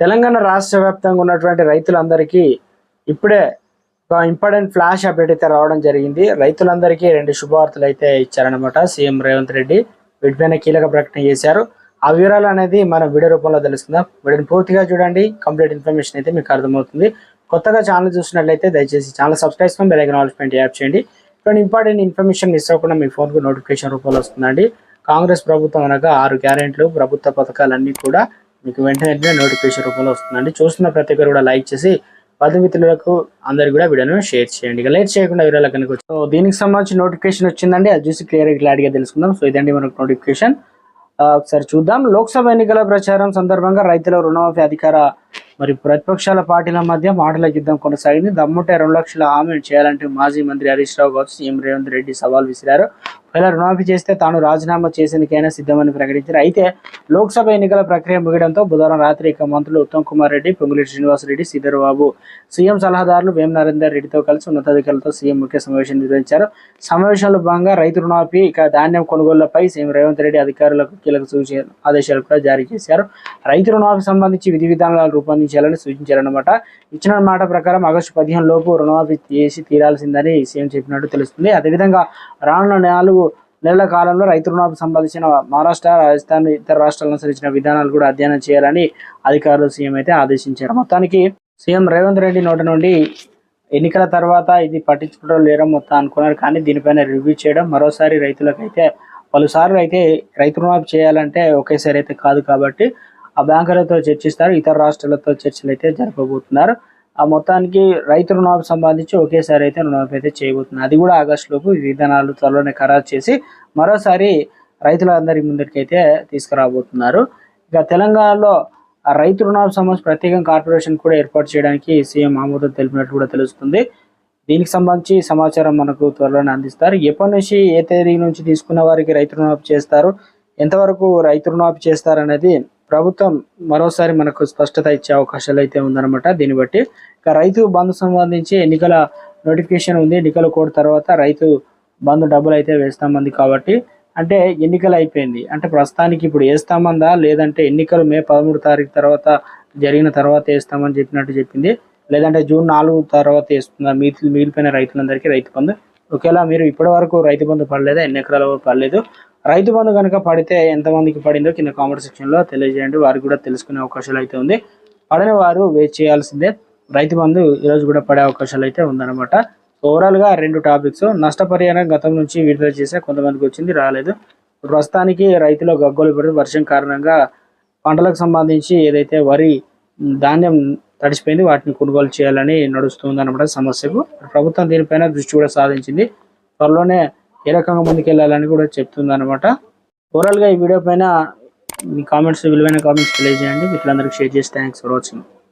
తెలంగాణ రాష్ట్ర వ్యాప్తంగా ఉన్నటువంటి రైతులందరికీ ఇప్పుడే ఒక ఇంపార్టెంట్ ఫ్లాష్ అప్డేట్ అయితే రావడం జరిగింది. రైతులందరికీ రెండు శుభవార్తలు అయితే ఇచ్చారనమాట సీఎం రేవంత్ రెడ్డి వీటిపైన కీలక ప్రకటన చేశారు. ఆ వివరాలు అనేది మనం వీడియో రూపంలో తెలుసుకుందాం. వీడియోని పూర్తిగా చూడండి. కంప్లీట్ ఇన్ఫర్మేషన్ అయితే మీకు అర్థమవుతుంది. కొత్తగా ఛానల్ చూసినట్లయితే దయచేసి ఛానల్ సబ్స్క్రైబ్ చేసుకొని బెల్ ఐకన్ యాప్ చేయండి. ఇటువంటి ఇంపార్టెంట్ ఇన్ఫర్మేషన్ మిస్ అవ్వకుండా మీ ఫోన్కు నోటిఫికేషన్ రూపంలో వస్తుందండి. కాంగ్రెస్ ప్రభుత్వం అనగా ఆరు గ్యారెంట్లు ప్రభుత్వ పథకాలన్నీ కూడా మీకు వెంటనే వెంటనే నోటిఫికేషన్ రూపంలో వస్తుందండి. చూస్తున్న ప్రతి ఒక్కరు కూడా లైక్ చేసి బంధుమిత్రులకు అందరు కూడా వీడియోను షేర్ చేయండి. ఇక లేట్ చేయకుండా వీడియోలో కనుక సో దీనికి సంబంధించి నోటిఫికేషన్ వచ్చిందండి. అది చూసి క్లియర్ క్లారిటీగా తెలుసుకుందాం. సో ఇదండి మనకు నోటిఫికేషన్ ఒకసారి చూద్దాం. లోక్సభ ఎన్నికల ప్రచారం సందర్భంగా రైతుల రుణమాఫీ అధికార మరి ప్రతిపక్షాల పార్టీల మధ్య మాటల యుద్ధం కొనసాగింది. దమ్ముంటే రెండు లక్షల హామీ చేయాలంటే మాజీ మంత్రి హరీష్ రావు కావచ్చు సీఎం రేవంత్ రెడ్డి సవాల్ విసిరారు. ఇలా రుణమాఫీ చేస్తే తాను రాజీనామా చేసేందుకైనా సిద్ధమని ప్రకటించారు. అయితే లోక్సభ ఎన్నికల ప్రక్రియ ముగియడంతో బుధవారం రాత్రి ఇక మంత్రులు ఉత్తమ్ కుమార్ రెడ్డి పొంగులేటి శ్రీనివాసరెడ్డి శ్రీధర్ బాబు సీఎం సలహాదారులు వేం నరేందర్ రెడ్డితో కలిసి ఉన్నతాధికారులతో సీఎం ముఖ్య సమావేశం నిర్వహించారు. సమావేశంలో భాగంగా రైతు రుణమాఫీ ఇక ధాన్యం కొనుగోళ్ళపై సీఎం రేవంత్ రెడ్డి అధికారులకు కీలక సూచన ఆదేశాలు కూడా జారీ చేశారు. రైతు రుణమాఫీ సంబంధించి విధి విధానాలు రూపొందించాలని సూచించారన్నమాట. ఇచ్చిన మాట ప్రకారం ఆగస్టు పదిహేను లోపు రుణమాఫీ చేసి తీరాల్సిందని సీఎం చెప్పినట్టు తెలుస్తుంది. అదేవిధంగా రానున్న నాలుగు నెలల కాలంలో రైతు రుణాలకు సంబంధించిన మహారాష్ట్ర రాజస్థాన్ ఇతర రాష్ట్రాల అనుసరించిన విధానాలు కూడా అధ్యయనం చేయాలని అధికారులు సీఎం అయితే ఆదేశించారు. మొత్తానికి సీఎం రేవంత్ రెడ్డి నోటి నుండి ఎన్నికల తర్వాత ఇది పట్టించుకోవడం లేరం మొత్తం అనుకున్నారు కానీ దీనిపైన రివ్యూ చేయడం మరోసారి రైతులకైతే పలుసార్లు అయితే రైతు రుణాలు చేయాలంటే ఒకేసారి అయితే కాదు కాబట్టి ఆ బ్యాంకులతో చర్చిస్తారు ఇతర రాష్ట్రాలతో చర్చలు అయితే జరపబోతున్నారు. ఆ మొత్తానికి రైతు రుణాలకు సంబంధించి ఒకేసారి అయితే రుణమాఫీ అయితే చేయబోతుంది అది కూడా ఆగస్టు లోపు విధానాలు త్వరలోనే ఖరారు చేసి మరోసారి రైతులందరి ముందరికి అయితే తీసుకురాబోతున్నారు. ఇక తెలంగాణలో ఆ రైతు రుణాలకు సంబంధించి ప్రత్యేక కార్పొరేషన్ కూడా ఏర్పాటు చేయడానికి సీఎం ఆమోదం తెలిపినట్టు కూడా తెలుస్తుంది. దీనికి సంబంధించి సమాచారం మనకు త్వరలోనే అందిస్తారు. ఎప్పటి నుంచి ఏ తేదీ నుంచి తీసుకున్న వారికి రైతు రుణమాఫీ చేస్తారు? ఎంతవరకు రైతు రుణమాఫీ చేస్తారనేది ప్రభుత్వం మరోసారి మనకు స్పష్టత ఇచ్చే అవకాశాలు అయితే ఉందన్నమాట. దీన్ని బట్టి ఇక రైతు బంధు సంబంధించి ఎన్నికల నోటిఫికేషన్ ఉంది. ఎన్నికల కోడ్ తర్వాత రైతు బంధు డబ్బులు అయితే వేస్తామంది కాబట్టి అంటే ఎన్నికలు అయిపోయింది. అంటే ప్రస్తుతానికి ఇప్పుడు వేస్తామందా? లేదంటే ఎన్నికలు మే పదమూడు తారీఖు తర్వాత జరిగిన తర్వాత వేస్తామని చెప్పినట్టు చెప్పింది. లేదంటే జూన్ నాలుగు తర్వాత వేస్తుందా? మిగిలి మిగిలిపోయిన రైతులందరికీ రైతు బంధు ఒకవేళ మీరు ఇప్పటి వరకు రైతు బంధు పడలేదా? ఎన్ని ఎకరాల వరకు పడలేదు? రైతు బంధు కనుక పడితే ఎంతమందికి పడిందో కింద కామెంట్ సెక్షన్లో తెలియజేయండి. వారికి కూడా తెలుసుకునే అవకాశాలు అయితే ఉంది. పడని వారు వెయిట్ చేయాల్సిందే. రైతు బంధు ఈరోజు కూడా పడే అవకాశాలు అయితే ఉందన్నమాట. ఓవరాల్గా రెండు టాపిక్స్ నష్టపరిహారం గతం నుంచి విడుదల చేసే కొంతమందికి వచ్చింది రాలేదు. ప్రస్తుతానికి రైతులు గగ్గోలు పెడుతూ వర్షం కారణంగా పంటలకు సంబంధించి ఏదైతే వరి ధాన్యం తడిసిపోయింది వాటిని కొనుగోలు చేయాలని నడుస్తుంది అనమాట సమస్యకు. ప్రభుత్వం దీనిపైన దృష్టి కూడా సాధించింది. త్వరలోనే ఏ రకంగా ముందుకెళ్ళాలని కూడా చెప్తుంది అనమాట ఓవరాల్గా ఈ వీడియో పైన మీ కామెంట్స్ విలువైన కామెంట్స్ తెలియజేయండి. మిత్రులందరికీ షేర్ చేసి థ్యాంక్స్ ఫర్ వాచింగ్